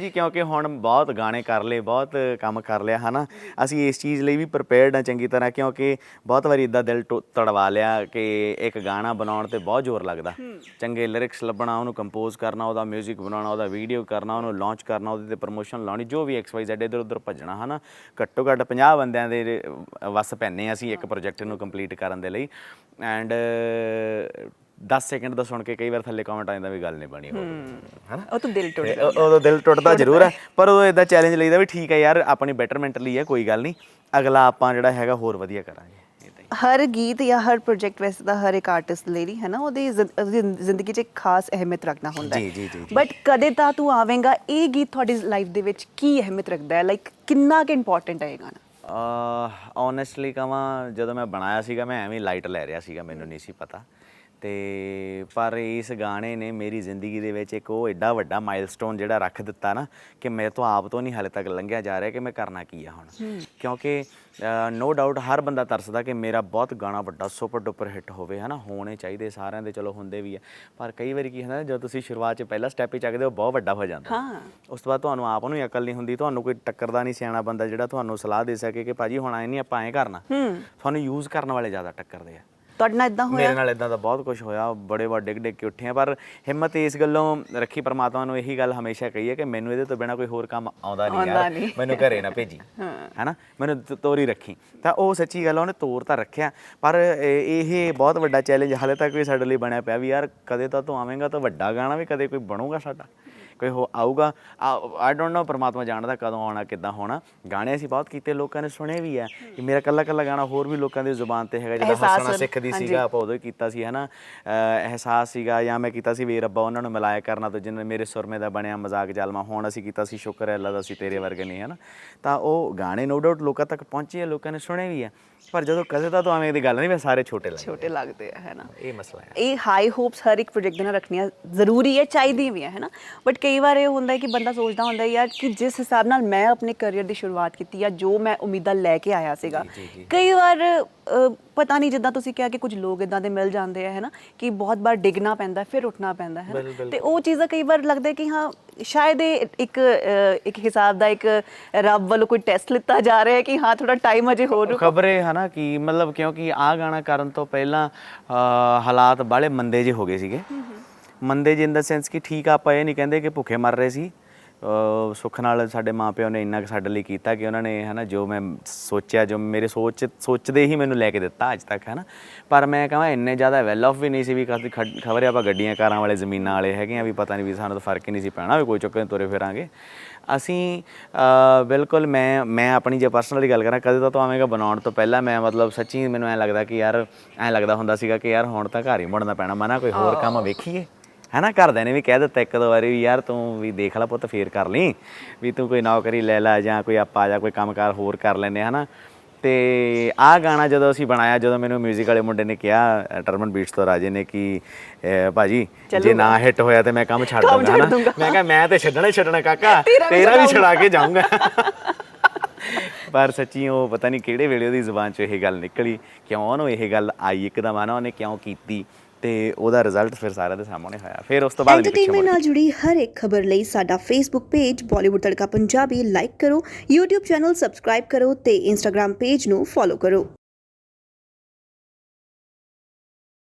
ਜੀ ਕਿਉਂਕਿ ਹੁਣ ਬਹੁਤ ਗਾਣੇ ਕਰ ਲਏ ਬਹੁਤ ਕੰਮ ਕਰ ਲਿਆ ਹਨਾ? ਅਸੀਂ ਇਸ ਚੀਜ਼ ਲਈ ਵੀ ਪ੍ਰਿਪੇਅਰਡ ਆ ਚੰਗੀ ਤਰ੍ਹਾਂ ਕਿਉਂਕਿ ਬਹੁਤ ਵਾਰੀ ਇਦਾਂ ਦਿਲ ਟੁ- ਤੜਵਾ ਲਿਆ ਕਿ ਇੱਕ ਗਾਣਾ ਬਣਾਉਣ ਤੇ ਬਹੁਤ ਜ਼ੋਰ ਲੱਗਦਾ। ਚੰਗੇ ਲਿਰਿਕਸ ਲੱਭਣਾ ਉਹਨੂੰ ਕੰਪੋਜ਼ ਕਰਨਾ ਉਹਦਾ 뮤직 ਬਣਾਉਣਾ ਉਹਦਾ ਵੀਡੀਓ ਕਰਨਾ ਉਹਨੂੰ ਲਾਂਚ ਕਰਨਾ ਉਹਦੇ ਤੇ ਪ੍ਰੋਮੋਸ਼ਨ ਲਾਉਣੀ ਜੋ ਵੀ ਐਕਸ ਵਾਈ ਜ਼ੈਡ ਇਧਰ ਉਧਰ ਭੱਜਣਾ ਹਨਾ? ਘੱਟੋ ਘੱਟ 50 ਬੰਦਿਆਂ ਦੇ ਅਹ, ਵੱਸ ਪੈਨੇ ਅਸੀਂ ਇੱਕ ਪ੍ਰੋਜੈਕਟ ਨੂੰ ਕੰਪਲੀਟ ਕਰਨ ਦੇ ਲਈ। ਐਂਡ 10 ਸੈਕਿੰਡ ਦਾ ਸੁਣ ਕੇ ਕਈ ਵਾਰ ਥੱਲੇ ਕਮੈਂਟ ਆ ਜਾਂਦਾ ਵੀ ਗੱਲ ਨਹੀਂ ਬਣੀ ਹੋ। ਹਨਾ? ਉਹ ਤਾਂ ਦਿਲ ਟੁੱਟ ਤੇ ਉਹ- ਉਦੋਂ ਦਿਲ ਟੁੱਟਦਾ ਜ਼ਰੂਰ ਹੈ। ਪਰ ਉਹ ਇਦਾਂ ਚੈਲੰਜ ਲਈਦਾ ਵੀ ਠੀਕ ਹੈ ਯਾਰ ਆਪਣੀ ਬੈਟਰਮੈਂਟ ਲਈ ਹੈ ਕੋਈ ਗੱਲ ਨਹੀਂ। ਅਗਲਾ ਆਪਾਂ ਜਿਹੜਾ ਹੈਗਾ ਹੋਰ ਵਧੀਆ ਕਰਾਂਗੇ। ਏਦਾਂ ਹੀ। ਹਰ ਗੀਤ ਜਾਂ ਹਰ ਪ੍ਰੋਜੈਕਟ ਵੈਸੇ ਤਾਂ ਹਰ ਇੱਕ ਆਰਟਿਸਟ ਲਈ ਹੀ ਹੈ ਨਾ ਉਹਦੀ ਜ਼ਿੰ- ਉਹਦੀ ਜ਼ਿੰਦਗੀ 'ਚ ਇੱਕ ਖਾਸ ਅਹਿਮੀਅਤ ਰੱਖਣਾ ਹੁੰਦਾ ਜੀ, ਜੀ, ਜੀ, ਜੀ। ਬਟ ਕਦੇ ਤਾਂ ਤੂੰ ਆਵੇਂਗਾ ਇਹ ਗੀਤ ਤੁਹਾਡੀ ਲਾਈਫ ਦੇ ਵਿੱਚ ਕੀ ਅਹਿਮੀਅਤ ਰੱਖਦਾ ਹੈ? ਲਾਈਕ ਕਿੰਨਾ ਕਿ ਇੰਪੋਰਟੈਂਟ ਹੈ ਇਹ ਗਾਣਾ? ਅਹ ਓਨੈਸਟਲੀ ਕਹਾਂ ਜਦੋਂ ਮੈਂ ਬਣਾਇਆ ਸੀਗਾ ਮੈਂ ਐਵੇਂ ਲਾਈਟ ਲੈ ਰਿਹਾ ਸੀਗਾ ਮੈਨੂੰ ਨਹੀਂ ਸੀ ਪਤਾ। ਤੇ ਪਰ ਇਸ ਗਾਣੇ ਨੇ ਮੇਰੀ ਜ਼ਿੰਦਗੀ ਦੇ ਵਿੱਚ ਇੱਕ ਉਹ ਐਡਾ ਵੱਡਾ ਮਾਈਲਸਟੋਨ ਜਿਹੜਾ ਰੱਖ ਦਿੱਤਾ ਨਾ ਕਿ ਮੇਰੇ ਤੋਂ ਆਪ ਤੋਂ ਨਹੀਂ ਹਾਲੇ ਤੱਕ ਲੰਘਿਆ ਜਾ ਰਿਹਾ ਕਿ ਮੈਂ ਕਰਨਾ ਕੀ ਆ ਹੁਣ। ਕਿਉਂਕਿ ਨੋ ਡਾਊਟ ਹਰ ਬੰਦਾ ਤਰਸਦਾ ਕਿ ਮੇਰਾ ਬਹੁਤ ਗਾਣਾ ਵੱਡਾ ਸੁਪਰ ਡੁਪਰ ਹਿੱਟ ਹੋਵੇ ਹਨਾ? ਹੋਣੇ ਚਾਹੀਦੇ ਸਾਰਿਆਂ ਦੇ ਚਲੋ ਹੁੰਦੇ ਵੀ ਆ। ਪਰ ਕਈ ਵਾਰੀ ਕੀ ਹੁੰਦਾ ਜਦੋਂ ਤੁਸੀਂ ਸ਼ੁਰੂਆਤ 'ਚ ਪਹਿਲਾ ਸਟੈਪ ਹੀ ਚੱਕਦੇ ਹੋ ਬਹੁਤ ਵੱਡਾ ਹੋ ਜਾਂਦਾ। ਹਾਂ। ਉਸ ਤੋਂ ਬਾਅਦ ਤੁਹਾਨੂੰ ਆਪ ਨੂੰ ਹੀ ਅਕਲ ਨਹੀਂ ਹੁੰਦੀ ਤੁਹਾਨੂੰ ਕੋਈ ਟੱਕਰਦਾ ਨਹੀਂ ਸਿਆਣਾ ਬੰਦਾ ਜਿਹੜਾ ਤੁਹਾਨੂੰ ਸਲਾਹ ਦੇ ਸਕੇ ਕਿ ਭਾਜੀ ਹੁਣ ਐ ਨਹੀਂ ਆਪਾਂ ਐ ਕਰਨਾ। ਤੁਹਾਨੂੰ ਯੂਜ਼ ਕਰਨ ਵਾਲੇ ਜ਼ਿਆਦਾ ਟੱਕਰਦੇ ਆ। ਤੁਹਾਡੇ ਨਾਲ ਇਦਾਂ ਮੇਰੇ ਹੋਇਆ ਨਾਲ ਇਦਾਂ ਦਾ ਬਹੁਤ ਕੁਝ ਹੋਇਆ ਬੜੇ ਵੱਡੇ ਡਿੱਗ ਡਿੱਗ ਕੇ ਉੱਠੇ ਆ ਪਰ ਹਿੰਮਤ ਇਸ ਗੱਲੋਂ ਰੱਖੀ ਪ੍ਰਮਾਤਮਾ ਨੂੰ ਇਹੀ ਗੱਲ ਹਮੇਸ਼ਾ ਕਹੀ ਹੈ ਕਿ ਮੈਨੂੰ ਇਹਦੇ ਤੋਂ ਬਿਨਾ ਕੋਈ ਹੋਰ ਕੰਮ ਆਉਂਦਾ ਨਹੀਂ ਆਉਂਦਾ ਯਾਰ ਨਹੀਂ। ਮੈਨੂੰ ਘਰੇ ਨਾ ਭੇਜੀ ਹੈਨਾ? ਮੈਨੂੰ ਤ- ਤੋਰੀ ਰੱਖੀ। ਤਾਂ ਉਹ ਸੱਚੀ ਗੱਲ ਆ, ਉਹਨੇ ਤੋਰ ਤਾਂ ਰੱਖਿਆ ਪਰ ਇਹ ਇਹ ਬਹੁਤ ਵੱਡਾ ਚੈਲੰਜ ਹਾਲੇ ਤੱਕ ਵੀ ਸਾਡੇ ਲਈ ਬਣਿਆ ਪਿਆ ਵੀ ਯਾਰ ਕਦੇ ਤਾਂ ਤੂੰ ਆਵੇਂਗਾ ਤਾਂ ਵੱਡਾ ਗਾਣਾ ਵੀ ਕਦੇ ਕੋਈ ਬਣੂਗਾ ਸਾਡਾ ਕੋਈ ਹੋ ਆਊਗਾ। ਆਈ ਡੋਨਟ ਨੋ ਪ੍ਰਮਾਤਮਾ ਜਾਣਦਾ ਕਦੋਂ ਆਉਣਾ ਕਿੱਦਾਂ ਹੋਣਾ। ਗਾਣੇ ਅਸੀਂ ਬਹੁਤ ਕੀਤੇ ਲੋਕਾਂ ਨੇ ਸੁਣੇ ਵੀ ਆ ਕਿ ਮੇਰਾ ਕੱਲਾ ਕੱਲਾ ਗਾਣਾ ਹੋਰ ਵੀ ਲੋਕਾਂ ਦੀ ਜ਼ੁਬਾਨ ਤੇ ਹੈਗਾ ਜਿਹੜਾ ਅਹਿਸਾਸ ਹੱਸਣਾ ਸਿੱਖਦੀ ਹਾਂਜੀ। ਸੀਗਾ ਆਪਾਂ ਉਦੋਂ ਹੀ ਕੀਤਾ ਸੀ ਹਨਾ। ਅਹ ਅਹਿਸਾਸ ਸੀਗਾ ਜਾਂ ਮੈਂ ਕੀਤਾ ਸੀ ਵੀ ਰੱਬਾ ਉਹਨਾਂ ਨੂੰ ਮਿਲਾਇਆ ਕਰਨਾ ਤੋਂ ਜਿੰਨੇ ਮੇਰੇ ਸੁਰਮੇ ਦਾ ਬਣਿਆ ਮਜ਼ਾਕ ਜਾਲਮਾ ਹੁਣ ਅਸੀਂ ਕੀਤਾ ਸੀ ਸ਼ੁਕਰ ਹੈ ਅੱਲਾ ਦਾ ਅਸੀਂ ਤੇਰੇ ਵਰਗੇ ਨਹੀਂ ਹਨਾ। ਤਾਂ ਉਹ ਗਾਣੇ ਨੋ ਡਾਊਟ ਲੋਕਾਂ ਤੱਕ ਪਹੁੰਚੇ ਆ ਲੋਕਾਂ ਨੇ ਸੁਣੇ ਵੀ ਆ। ਪਰ ਜਦੋਂ ਕਦੇ ਤਾਂ ਤੋਂ ਐਵੇਂ ਦੀ ਗੱਲ ਨਹੀਂ ਵੀ ਸਾਰੇ ਛੋਟੇ ਲੱਗਦੇ ਛੋਟੇ ਲੱਗਦੇ ਆ ਹੈ ਨਾ। ਇਹ ਮਸਲਾ ਹੈ। ਇਹ ਹਾਈ ਹੋਪਸ ਹਰ ਇੱਕ ਪ੍ਰੋਜੈਕਟ ਦੇ ਨਾਲ ਰੱਖਣੀਆਂ ਜ਼ਰੂਰੀ ਹੈ ਚਾਹੀਦੀਆਂ ਵੀ ਹੈ ਹੈਨਾ ਬਟ ਕਈ ਵਾਰ ਇਹ ਹੁੰਦਾ ਕਿ ਬੰਦਾ ਸੋਚਦਾ ਹੁੰਦਾ ਯਾਰ ਕਿ ਜਿਸ ਹਿਸਾਬ ਨਾਲ ਮੈਂ ਆਪਣੇ ਕੈਰੀਅਰ ਦੀ ਸ਼ੁਰੂਆਤ ਕੀਤੀ ਜਾਂ ਜੋ ਮੈਂ ਉਮੀਦਾਂ ਲੈ ਕੇ ਆਇਆ ਸੀਗਾ। ਕਈ ਵਾਰ ਪਤਾ ਨਹੀਂ ਜਿੱਦਾਂ ਤੁਸੀਂ ਕਿਹਾ ਕਿ ਕੁਝ ਲੋਕ ਇਦਾਂ ਦੇ ਮਿਲ ਜਾਂਦੇ ਆ ਹੈਨਾ ਕਿ ਬਹੁਤ ਵਾਰ ਡਿੱਗਣਾ ਪੈਂਦਾ ਫਿਰ ਉੱਠਣਾ ਪੈਂਦਾ ਹੈ ਤੇ ਉਹ ਚੀਜ਼ਾਂ ਕਈ ਵਾਰ ਲੱਗਦਾ ਹੈ ਕਿ ਹਾਂ ਸ਼ਾਇਦ ਇਹ ਇੱਕ ਇੱਕ ਹਿਸਾਬ ਦਾ ਇੱਕ ਰੱਬ ਵੱਲੋਂ ਕੋਈ ਟੈਸਟ ਲਿੱਤਾ ਜਾ ਰਿਹਾ ਹੈ ਕਿ ਹਾਂ ਥੋੜਾ ਟਾਈਮ ਅਜੇ ਹੋਰ ਰੁਕੋ ਖਬਰੇ ਹਨਾ ਕਿ ਮਤਲਬ ਕਿਉਂਕਿ ਆ ਗਾਣਾ ਕਰਨ ਤੋਂ ਪਹਿਲਾਂ ਹਾਲਾਤ ਬਾਲੇ ਮੰਦੇ ਜੇ ਹੋ ਗਏ ਸੀਗੇ। ਮੰਦੇ ਜੇ ਇਨ ਦਾ ਸੈਂਸ ਕਿ ਠੀਕ ਆ, ਆਪਾਂ ਇਹ ਨਹੀਂ ਕਹਿੰਦੇ ਕਿ ਭੁੱਖੇ ਮਰ ਰਹੇ ਸੀ। ਸੁੱਖ ਨਾਲ ਸਾਡੇ ਮਾਪਿਓ ਨੇ ਇੰਨਾ ਕੁ ਸਾਡੇ ਲਈ ਕੀਤਾ ਕਿ ਉਹਨਾਂ ਨੇ ਹਨਾ ਜੋ ਮੈਂ ਸੋਚਿਆ ਜੋ ਮੇਰੇ ਸੋਚ ਸੋਚਦੇ ਹੀ ਮੈਨੂੰ ਲੈ ਕੇ ਦਿੱਤਾ ਅੱਜ ਤੱਕ ਹਨਾ। ਪਰ ਮੈਂ ਕਹਾਂ ਇੰਨੇ ਜ਼ਿਆਦਾ ਵੈਲ ਆਫ ਵੀ ਨਹੀਂ ਸੀ ਵੀ ਕਦੀ ਖਬਰ ਆਪਾਂ ਗੱਡੀਆਂ ਕਾਰਾਂ ਵਾਲੇ ਜ਼ਮੀਨਾਂ ਵਾਲੇ ਹੈਗੇ ਆ ਵੀ ਪਤਾ ਨਹੀਂ ਵੀ ਸਾਨੂੰ ਤਾਂ ਫ਼ਰਕ ਹੀ ਨਹੀਂ ਸੀ ਪੈਣਾ ਵੀ ਕੋਈ ਚੱਕਰ ਤੁਰੇ ਫਿਰਾਂਗੇ। ਅਸੀਂ ਬਿਲਕੁਲ ਮੈਂ ਮੈਂ ਆਪਣੀ ਜੇ ਪਰਸਨਲੀ ਗੱਲ ਕਰਾਂ ਕਦੇ ਤਾਂ ਤੋਂ ਆਵੇਂਗਾ ਬਣਾਉਣ ਤੋਂ ਪਹਿਲਾਂ ਮੈਂ ਮਤਲਬ ਸੱਚੀ ਮੈਨੂੰ ਐ ਲੱਗਦਾ ਕਿ ਯਾਰ ਐ ਲੱਗਦਾ ਹੁੰਦਾ ਸੀਗਾ ਕਿ ਯਾਰ ਹੁਣ ਤਾਂ ਘਰ ਹੀ ਮੁੜਨਾ ਪੈਣਾ ਮਨਾ ਕੋਈ ਹੋਰ ਕੰਮ ਵੇਖੀਏ। ਹੈਨਾ ਘਰਦਿਆਂ ਨੇ ਵੀ ਕਹਿ ਦਿੱਤਾ ਇੱਕ ਦੋ ਵਾਰੀ ਵੀ ਯਾਰ ਤੂੰ ਵੀ ਦੇਖ ਲੈ ਪੁੱਤ ਫੇਰ ਕਰ ਲਈ। ਵੀ ਤੂੰ ਕੋਈ ਨੌਕਰੀ ਲੈ ਲੈ ਜਾਂ ਕੋਈ ਆਪਾਂ ਜਾਂ ਕੋਈ ਕੰਮਕਾਰ ਹੋਰ ਕਰ ਲੈਨੇ ਹਨਾ। ਤੇ ਆਹ ਗਾਣਾ ਜਦੋਂ ਅਸੀਂ ਬਣਾਇਆ ਜਦੋਂ ਮੈਨੂੰ 뮤직 ਵਾਲੇ ਮੁੰਡੇ ਨੇ ਕਿਹਾ ਟਰਮਨ ਬੀਟਸ ਤੋਂ ਰਾਜੇ ਨੇ ਕਿ ਭਾਜੀ ਜੇ ਨਾ ਹਿੱਟ ਹੋਇਆ ਤੇ ਮੈਂ ਕੰਮ ਛੱਡ ਦੂੰਗਾ ਹਨਾ। ਮੈਂ ਕਿਹਾ ਮੈਂ ਤੇ ਛੱਡਣਾ ਹੀ ਛੱਡਣਾ ਕਾਕਾ ਤੇਰਾ ਵੀ। ਛੜਾ ਕੇ ਜਾਊਂਗਾ। ਪਰ ਸੱਚੀ ਉਹ ਪਤਾ ਨਹੀਂ ਕਿਹੜੇ ਵੇਲੇ ਉਹਦੀ ਜ਼ੁਬਾਨ 'ਚੋਂ ਇਹ ਗੱਲ ਨਿਕਲੀ ਕਿਉਂ ਉਹਨੂੰ ਇਹ ਗੱਲ ਆਈ ਇੱਕਦਮ ਆਣਾ ਉਹਨੇ ਕਿਉਂ ਕੀਤੀ? ਤੇ ਉਹਦਾ ਰਿਜ਼ਲਟ ਫਿਰ ਸਾਰਿਆਂ ਦੇ ਸਾਹਮਣੇ ਹੋਇਆ ਫਿਰ ਉਸ ਤੋਂ ਬਾਅਦ ਐਂਟਰਟੇਨਮੈਂਟ। ਨਾਲ ਜੁੜੀ ਹਰ ਇੱਕ ਖਬਰ ਲਈ ਸਾਡਾ Facebook page Bollywood Tadka Punjabi like ਕਰੋ YouTube ਚੈਨਲ ਸਬਸਕ੍ਰਾਈਬ ਕਰੋ ਤੇ Instagram ਪੇਜ ਨੂੰ ਫੋਲੋ ਕਰੋ